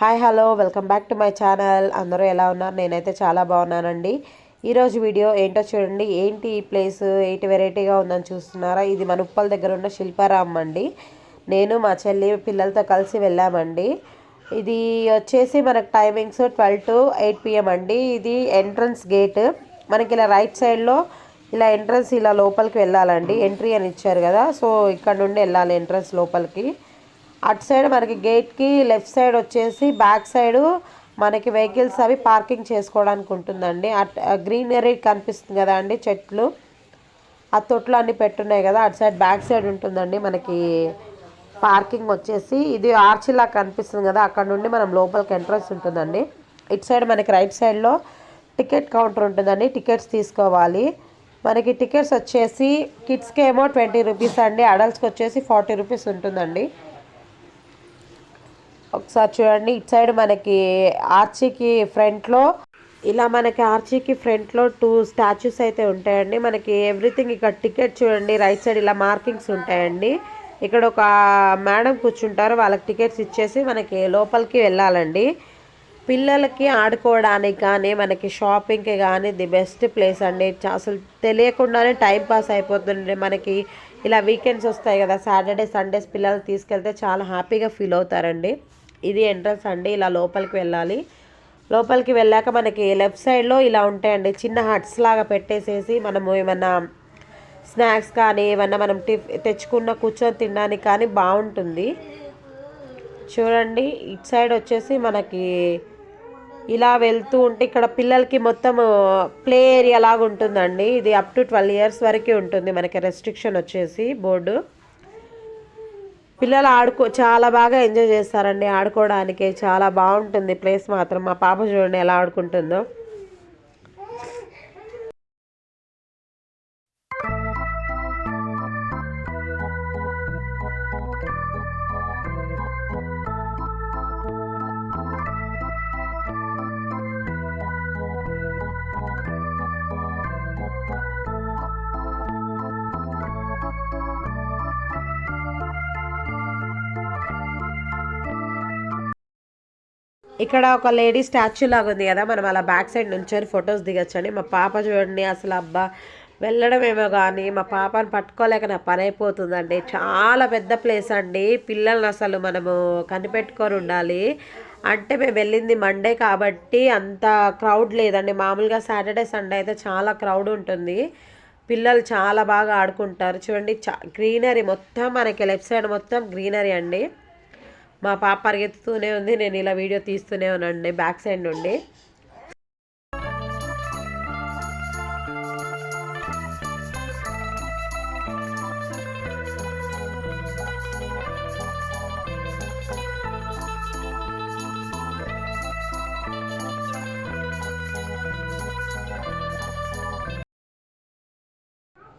Hi hello welcome back to my channel. అందరూ ఎలా ఉన్నారు? నేనైతే చాలా బాగున్నానండి. ఈరోజు వీడియో ఏంటో చూడండి. ఏంటి ఈ ప్లేస్? ఏంటి వెరైటీగా ఉందని చూస్తున్నారా? ఇది మన దగ్గర ఉన్న శిల్పారామం అండి. నేను మా చెల్లి పిల్లలతో కలిసి వెళ్ళామండి. ఇది వచ్చేసి మనకు timings twelve to eight PM అండి. ఇది ఎంట్రన్స్ గేట్ మనకి ఇలా రైట్ సైడ్లో ఇలా ఎంట్రన్స్ ఇలా లోపలికి వెళ్ళాలండి. ఎంట్రీ అని ఇచ్చారు కదా. సో ఇక్కడ నుండి వెళ్ళాలి ఎంట్రన్స్ లోపలికి. అటు సైడ్ మనకి గేట్కి లెఫ్ట్ సైడ్ వచ్చేసి బ్యాక్ సైడు మనకి వెహికల్స్ అవి పార్కింగ్ చేసుకోవడానికి ఉంటుందండి. అట్ గ్రీనరీ కనిపిస్తుంది కదా అండి చెట్లు. ఆ తొట్లు అన్నీ పెట్టున్నాయి కదా అటు సైడ్ బ్యాక్ సైడ్ ఉంటుందండి మనకి పార్కింగ్ వచ్చేసి. ఇది ఆర్చిలా కనిపిస్తుంది కదా అక్కడ నుండి మనం లోపలికి ఎంట్రన్స్ ఉంటుందండి. ఇటు సైడ్ మనకి రైట్ సైడ్లో టికెట్ కౌంటర్ ఉంటుందండి టికెట్స్ తీసుకోవాలి. మనకి టికెట్స్ వచ్చేసి కిడ్స్కి ఏమో ట్వంటీ రూపీస్ అండి అడల్ట్స్కి వచ్చేసి ఫార్టీ రూపీస్ ఉంటుందండి. ఒకసారి చూడండి. ఇటు సైడ్ మనకి ఆర్చీకి ఫ్రంట్లో ఇలా మనకి ఆర్చీకి ఫ్రంట్లో టూ స్టాచ్యూస్ అయితే ఉంటాయండి. మనకి ఎవ్రీథింగ్ ఇక్కడ టికెట్ చూడండి. రైట్ సైడ్ ఇలా మార్కింగ్స్ ఉంటాయండి. ఇక్కడ ఒక మేడం కూర్చుంటారు. వాళ్ళకి టికెట్స్ ఇచ్చేసి మనకి లోపలికి వెళ్ళాలండి. పిల్లలకి ఆడుకోవడానికి కానీ మనకి షాపింగ్కి కానీ ది బెస్ట్ ప్లేస్ అండి. అసలు తెలియకుండానే టైం పాస్ అయిపోతుంది మనకి ఇలా వీకెండ్స్ వస్తాయి కదా. సాటర్డే సండేస్ పిల్లలు తీసుకెళ్తే చాలా హ్యాపీగా ఫీల్ అవుతారండి. ఇది ఎంట్రన్స్ అండి. ఇలా లోపలికి వెళ్ళాలి. లోపలికి వెళ్ళాక మనకి లెఫ్ట్ సైడ్లో ఇలా ఉంటాయండి. చిన్న హట్స్ లాగా పెట్టేసేసి మనము ఏమన్నా స్నాక్స్ కానీ ఏమన్నా మనం టిఫ్ తెచ్చుకున్న కూర్చొని తినడానికి కానీ బాగుంటుంది. చూడండి. ఇటు సైడ్ వచ్చేసి మనకి ఇలా వెళ్తూ ఉంటే ఇక్కడ పిల్లలకి మొత్తం ప్లే ఏరియా లాగా ఉంటుందండి. ఇది అప్ టు ట్వెల్వ్ ఇయర్స్ వరకు ఉంటుంది. మనకి రెస్ట్రిక్షన్ వచ్చేసి బోర్డు పిల్లలు ఆడుకో చాలా బాగా ఎంజాయ్ చేస్తారండి ఆడుకోవడానికి. చాలా బాగుంటుంది ప్లేస్ మాత్రం. మా పాప చూడండి ఎలా ఆడుకుంటుందో. ఇక్కడ ఒక లేడీ స్టాచ్యూ లాగా ఉంది కదా మనం అలా బ్యాక్ సైడ్ నుంచొని ఫొటోస్ దిగచ్చండి మా పాప చూడండి అసలు అబ్బా వెళ్ళడమేమో కానీ మా పాపను పట్టుకోలేక నా పని అయిపోతుందండి. చాలా పెద్ద ప్లేస్ అండి. పిల్లల్ని అసలు మనము కనిపెట్టుకొని ఉండాలి. అంటే మేము వెళ్ళింది మండే కాబట్టి అంత క్రౌడ్ లేదండి. మామూలుగా సాటర్డే సండే అయితే చాలా క్రౌడ్ ఉంటుంది. పిల్లలు చాలా బాగా ఆడుకుంటారు. చూడండి చా గ్రీనరీ మొత్తం మనకి లెఫ్ట్ సైడ్ మొత్తం గ్రీనరీ అండి. మా పాప పరిగెత్తుతూనే ఉంది. నేను ఇలా వీడియో తీస్తూనే ఉన్నానండి బ్యాక్ సైడ్ నుండి.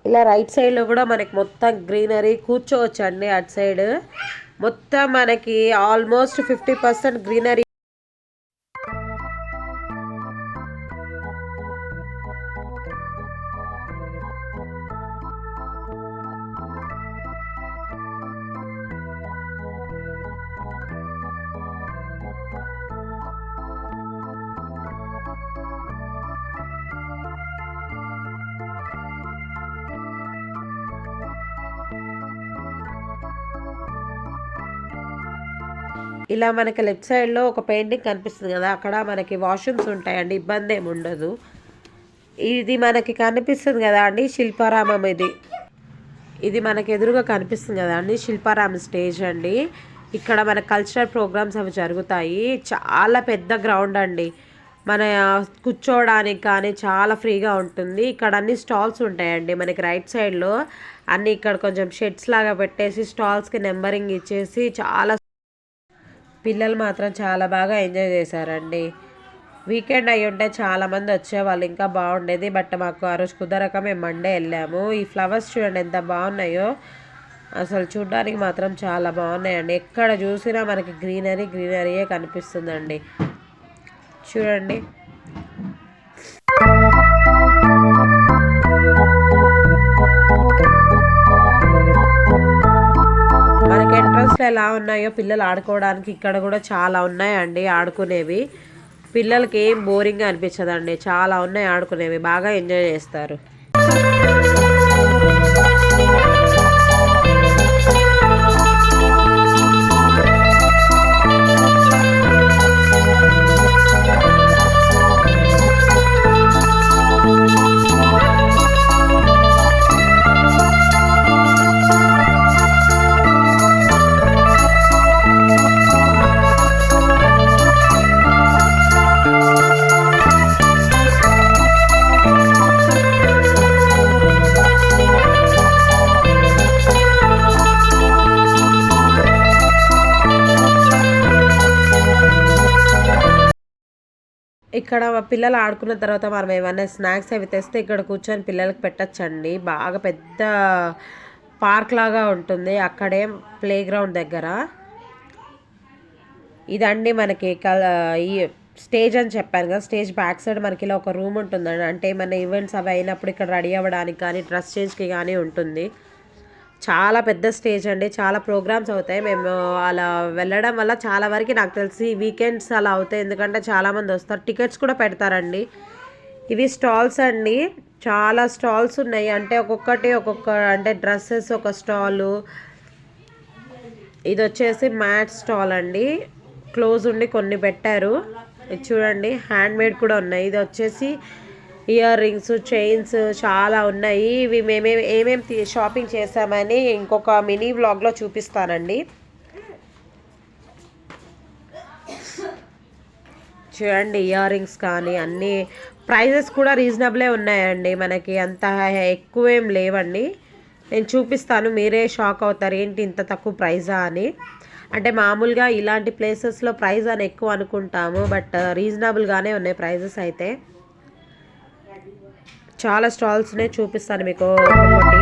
ఇలా రైట్ సైడ్లో కూడా మనకి మొత్తం గ్రీనరీ కూర్చోవచ్చు అండి అటు సైడ్. మొత్తం మనకి ఆల్మోస్ట్ ఫిఫ్టీ పర్సెంట్ గ్రీనరీ ఇలా మనకి లెఫ్ట్ సైడ్లో ఒక పెయింటింగ్ కనిపిస్తుంది కదా అక్కడ మనకి వాష్రూమ్స్ ఉంటాయండి ఇబ్బంది ఏమి ఉండదు. ఇది మనకి కనిపిస్తుంది కదా అండి శిల్పారామం ఇది. ఇది మనకి ఎదురుగా కనిపిస్తుంది కదా అండి శిల్పారామం స్టేజ్ అండి. ఇక్కడ మన కల్చరల్ ప్రోగ్రామ్స్ అవి జరుగుతాయి. చాలా పెద్ద గ్రౌండ్ అండి. మన కూర్చోవడానికి కానీ చాలా ఫ్రీగా ఉంటుంది. ఇక్కడ అన్ని స్టాల్స్ ఉంటాయండి మనకి రైట్ సైడ్లో. అన్ని ఇక్కడ కొంచెం షెడ్స్ లాగా పెట్టేసి స్టాల్స్కి నెంబరింగ్ ఇచ్చేసి చాలా పిల్లలు మాత్రం చాలా బాగా ఎంజాయ్ చేశారండి. వీకెండ్ అయి ఉంటే చాలామంది వచ్చేవాళ్ళు ఇంకా బాగుండేది. బట్ మాకు ఆ రోజు కుదరక మేము మండే వెళ్ళాము. ఈ ఫ్లవర్స్ చూడండి ఎంత బాగున్నాయో. అసలు చూడడానికి మాత్రం చాలా బాగున్నాయండి. ఎక్కడ చూసినా మనకి గ్రీనరీ గ్రీనరీయే కనిపిస్తుందండి. చూడండి. మనకి ఎలా ఉన్నాయో పిల్లలు ఆడుకోవడానికి ఇక్కడ కూడా చాలా ఉన్నాయండి ఆడుకునేవి. పిల్లలకి ఏం బోరింగ్గా అనిపించదండి. చాలా ఉన్నాయి ఆడుకునేవి. బాగా ఎంజాయ్ చేస్తారు. ఇక్కడ పిల్లలు ఆడుకున్న తర్వాత మనం ఏమైనా స్నాక్స్ అవి తెస్తే ఇక్కడ కూర్చొని పిల్లలకి పెట్టచ్చండి. బాగా పెద్ద పార్క్ లాగా ఉంటుంది. అక్కడే ప్లే గ్రౌండ్ దగ్గర. ఇదండి మనకి కల ఈ స్టేజ్ అని చెప్పాను కదా స్టేజ్ బ్యాక్ సైడ్ మనకి ఇలా ఒక రూమ్ ఉంటుందండి. అంటే మన ఈవెంట్స్ అవి అయినప్పుడు ఇక్కడ రెడీ అవ్వడానికి కానీ డ్రెస్ చేంజ్కి కానీ ఉంటుంది. చాలా పెద్ద స్టేజ్ అండి. చాలా ప్రోగ్రామ్స్ అవుతాయి. మేము అలా వెళ్ళడం వల్ల చాలా వరకు నాకు తెలిసి వీకెండ్స్ అలా అవుతాయి. ఎందుకంటే చాలామంది వస్తారు. టికెట్స్ కూడా పెడతారండి. ఇవి స్టాల్స్ అండి. చాలా స్టాల్స్ ఉన్నాయి. అంటే ఒక్కొక్కటి ఒక్కొక్క అంటే డ్రెస్సెస్ ఒక స్టాలు. ఇది వచ్చేసి మ్యాట్ స్టాల్ అండి. క్లోజ్ ఉండి కొన్ని పెట్టారు. చూడండి. హ్యాండ్ మేడ్ కూడా ఉన్నాయి. ఇది వచ్చేసి ఇయర్ రింగ్స్ చైన్స్ చాలా ఉన్నాయి. ఇవి మేమే ఏమేమి షాపింగ్ చేసామని ఇంకొక మినీ వ్లాగ్లో చూపిస్తానండి. చూడండి ఇయర్ రింగ్స్ కానీ అన్నీ ప్రైజెస్ కూడా రీజనబులే ఉన్నాయండి మనకి. అంత ఎక్కువేం లేవండి. నేను చూపిస్తాను మీరే షాక్ అవుతారు ఏంటి ఇంత తక్కువ ప్రైజా అని. అంటే మామూలుగా ఇలాంటి ప్లేసెస్లో ప్రైస్ అని ఎక్కువ అనుకుంటాము బట్ రీజనబుల్గానే ఉన్నాయి ప్రైజెస్ అయితే. చాలా స్టాల్స్నే చూపిస్తాను మీకు ఒక్కొక్కటి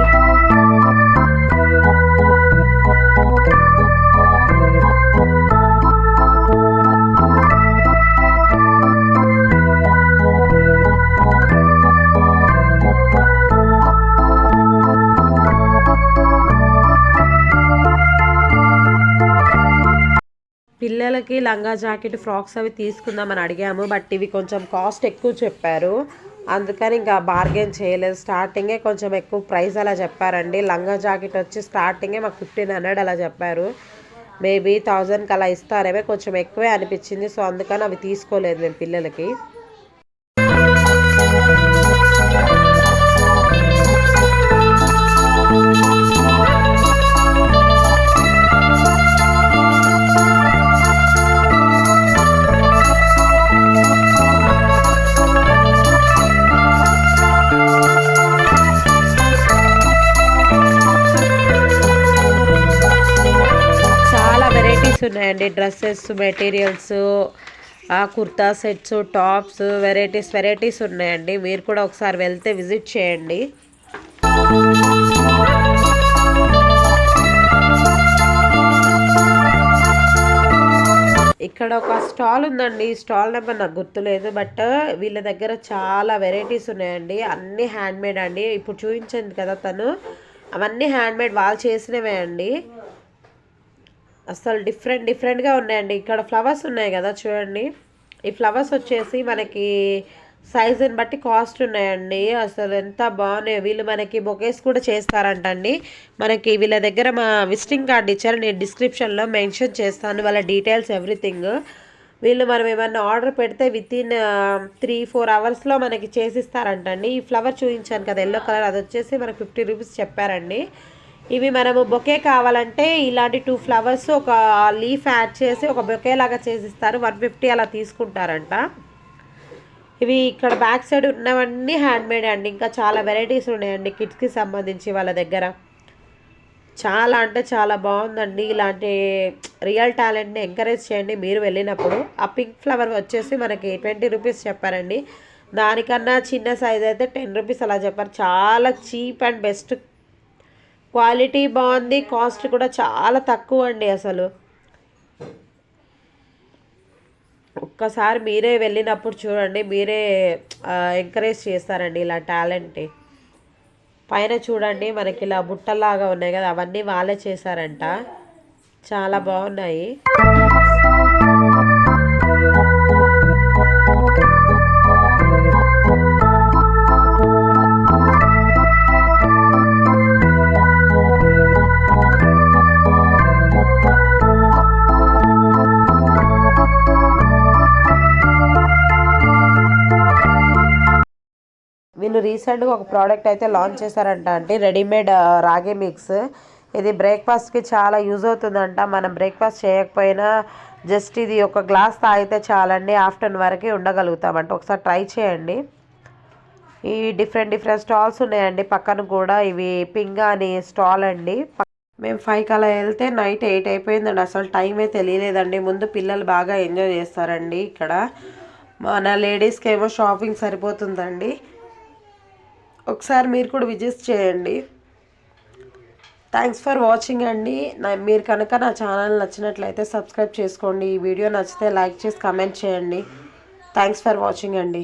పిల్లలకి లంగా జాకెట్ ఫ్రాక్స్ అవి తీసుకుందామని అడిగాము బట్ ఇవి కొంచెం కాస్ట్ ఎక్కువ చెప్పారు. అందుకని ఇంకా బార్గెన్ చేయలేదు. స్టార్టింగే కొంచెం ఎక్కువ ప్రైస్ అలా చెప్పారండి. లంగా జాకెట్ వచ్చి స్టార్టింగే మాకు ఫిఫ్టీన్ హండ్రెడ్ అలా చెప్పారు. మేబీ థౌజండ్కి అలా ఇస్తారేమో కొంచెం ఎక్కువే అనిపించింది. సో అందుకని అవి తీసుకోలేదు మేము పిల్లలకి. ఉన్నాయండి dresses materials kurta sets tops varieties varieties ఉన్నాయండి. మీరు కూడా ఒకసారి వెళ్తే విజిట్ చేయండి. ఇక్కడ ఒక స్టాల్ ఉందండి. స్టాల్ నెంబర్ నాకు గుర్తులేదు బట్ వీళ్ళ దగ్గర చాలా వెరైటీస్ ఉన్నాయండి. అన్నీ హ్యాండ్మేడ్ అండి. ఇప్పుడు చూపించింది కదా తను. అవన్నీ హ్యాండ్మేడ్ వాళ్ళు చేసినవే అండి. అసలు డిఫరెంట్ డిఫరెంట్గా ఉన్నాయండి. ఇక్కడ ఫ్లవర్స్ ఉన్నాయి కదా చూడండి. ఈ ఫ్లవర్స్ వచ్చేసి మనకి సైజుని బట్టి కాస్ట్ ఉన్నాయండి. అసలు ఎంత బాగున్నాయి వీళ్ళు మనకి బొకేస్ కూడా చేస్తారంటండి. మనకి వీళ్ళ దగ్గర మా విజిటింగ్ కార్డ్ ఇచ్చారు. నేను డిస్క్రిప్షన్లో మెన్షన్ చేస్తాను వాళ్ళ డీటెయిల్స్ ఎవ్రీథింగ్. వీళ్ళు మనం ఏమన్నా ఆర్డర్ పెడితే విత్ ఇన్ త్రీ ఫోర్ అవర్స్లో మనకి చేసిస్తారంటండి. ఈ ఫ్లవర్ చూపించాను కదా ఎల్లో కలర్. అది వచ్చేసి మనకు ఫిఫ్టీ రూపీస్ చెప్పారండి. ఇవి మనము బొకే కావాలంటే ఇలాంటి టూ ఫ్లవర్స్ ఒక లీఫ్ యాడ్ చేసి ఒక బొకే లాగా చేసిస్తారు. వన్ ఫిఫ్టీ అలా తీసుకుంటారంట. ఇవి ఇక్కడ బ్యాక్ సైడ్ ఉన్నవన్నీ హ్యాండ్మేడ్ అండి. ఇంకా చాలా వెరైటీస్ ఉన్నాయండి కిడ్స్కి సంబంధించి వాళ్ళ దగ్గర. చాలా అంటే చాలా బాగుందండి. ఇలాంటి రియల్ టాలెంట్ని ఎంకరేజ్ చేయండి. మీరు వెళ్ళినప్పుడు ఆ పింక్ ఫ్లవర్ వచ్చేసి మనకి ట్వంటీ రూపీస్ చెప్పారండి. దానికన్నా చిన్న సైజ్ అయితే టెన్ రూపీస్ అలా చెప్పారు. చాలా చీప్ అండ్ బెస్ట్ క్వాలిటీ బాగుంది కాస్ట్ కూడా చాలా తక్కువ అండి అసలు. ఒక్కసారి మీరే వెళ్ళినప్పుడు చూడండి మీరే ఎంకరేజ్ చేస్తారండి ఇలా టాలెంట్ పైన చూడండి మనకి ఇలా బుట్టలాగా ఉన్నాయి కదా అవన్నీ వాళ్ళే చేశారంట. చాలా బాగున్నాయి. రీసెంట్గా ఒక ప్రోడక్ట్ అయితే లాంచ్ చేశారంట అండి రెడీమేడ్ రాగి మిక్స్. ఇది బ్రేక్ఫాస్ట్కి చాలా యూజ్ అవుతుందంట. మనం బ్రేక్ఫాస్ట్ చేయకపోయినా జస్ట్ ఇది ఒక గ్లాస్ తాగితే చాలండి ఆఫ్టర్నూన్ వరకు ఉండగలుగుతామంట. ఒకసారి ట్రై చేయండి. ఈ డిఫరెంట్ డిఫరెంట్ స్టాల్స్ ఉన్నాయండి. పక్కన కూడా ఇవి పింగా అని స్టాల్ అండి. మేము ఫైవ్కి అలా వెళ్తే నైట్ ఎయిట్ అయిపోయిందండి. అసలు టైమే తెలియలేదండి. ముందు పిల్లలు బాగా ఎంజాయ్ చేస్తారండి ఇక్కడ. మన లేడీస్కి ఏమో షాపింగ్ సరిపోతుందండి. ఒకసారి మీరు కూడా విజిట్ చేయండి. థ్యాంక్స్ ఫర్ వాచింగ్ అండి. నా మీరు కనుక నా ఛానల్ నచ్చినట్లయితే సబ్స్క్రైబ్ చేసుకోండి. ఈ వీడియో నచ్చితే లైక్ చేసి కమెంట్ చేయండి. థ్యాంక్స్ ఫర్ వాచింగ్ అండి.